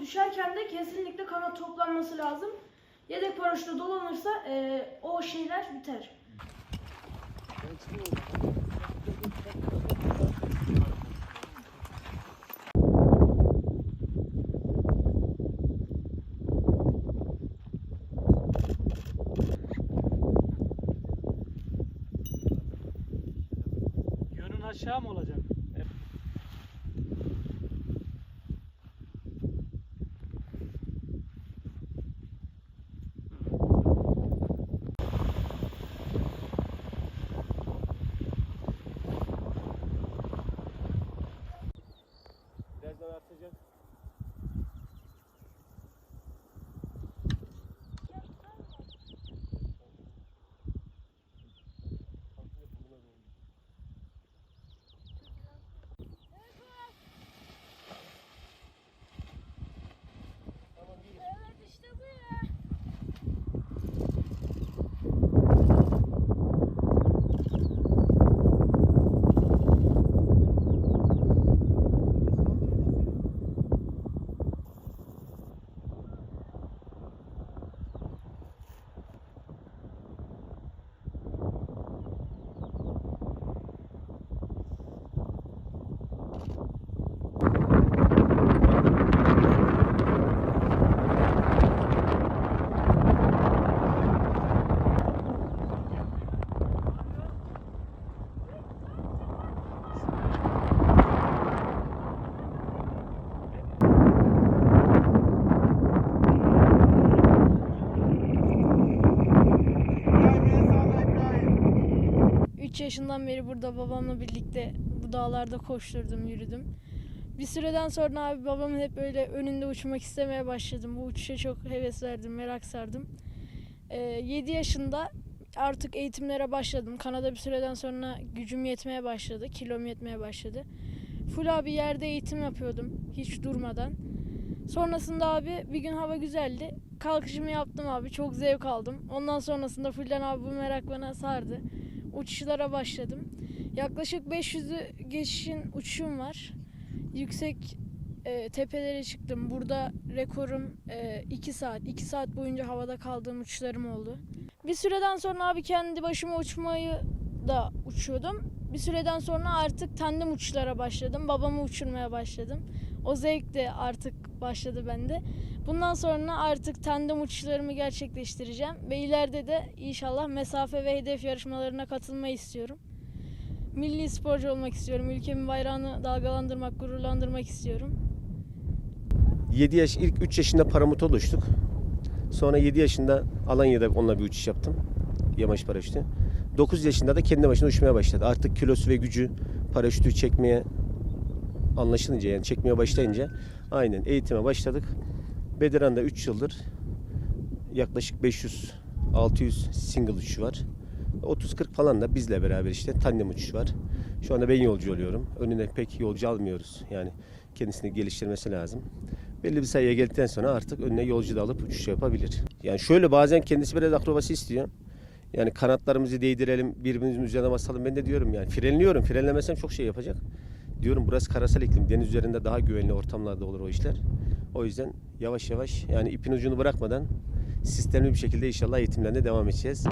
düşerken de kesinlikle kanat toplanması lazım. Yedek paraşütle dolanırsa e, o şeyler biter. Yönün aşağı mı olacak? yaşından beri burada babamla birlikte bu dağlarda koşturdum, yürüdüm. Bir süreden sonra abi babamın hep böyle önünde uçmak istemeye başladım. Bu uçuşa çok heves verdim, merak sardım. Ee, 7 yaşında artık eğitimlere başladım. Kanada bir süreden sonra gücüm yetmeye başladı, kilom yetmeye başladı. Full abi yerde eğitim yapıyordum hiç durmadan. Sonrasında abi bir gün hava güzeldi. Kalkışımı yaptım abi çok zevk aldım. Ondan sonrasında Fulden abi bu merak bana sardı. Uçuşlara başladım. Yaklaşık 500'ü geçişin uçuşum var. Yüksek e, tepelere çıktım. Burada rekorum 2 saat. 2 saat boyunca havada kaldığım uçuşlarım oldu. Bir süreden sonra abi kendi başıma uçmayı da uçuyordum. Bir süreden sonra artık tandem uçuşlara başladım. Babamı uçurmaya başladım. O zevk de artık başladı bende. Bundan sonra artık tandem uçuşlarımı gerçekleştireceğim ve ileride de inşallah mesafe ve hedef yarışmalarına katılmayı istiyorum. Milli sporcu olmak istiyorum. Ülkemin bayrağını dalgalandırmak, gururlandırmak istiyorum. 7 yaş, ilk 3 yaşında paramut oluştuk. Sonra 7 yaşında Alanya'da onunla bir uçuş yaptım. Yamaç paraşütü. 9 yaşında da kendi başına uçmaya başladı. Artık kilosu ve gücü paraşütü çekmeye anlaşılınca yani çekmeye başlayınca aynen eğitime başladık. Bedirhan'da 3 yıldır yaklaşık 500 600 single uçuşu var. 30-40 falan da bizle beraber işte tandem uçuş var. Şu anda ben yolcu oluyorum. Önüne pek yolcu almıyoruz. Yani kendisini geliştirmesi lazım. Belli bir sayıya geldikten sonra artık önüne yolcu da alıp uçuş yapabilir. Yani şöyle bazen kendisi biraz akrobasi istiyor. Yani kanatlarımızı değdirelim, birbirimizin üzerine basalım. Ben de diyorum yani frenliyorum. Frenlemesem çok şey yapacak. Diyorum burası karasal iklim. Deniz üzerinde daha güvenli ortamlarda olur o işler. O yüzden yavaş yavaş yani ipin ucunu bırakmadan sistemli bir şekilde inşallah eğitimlerine devam edeceğiz.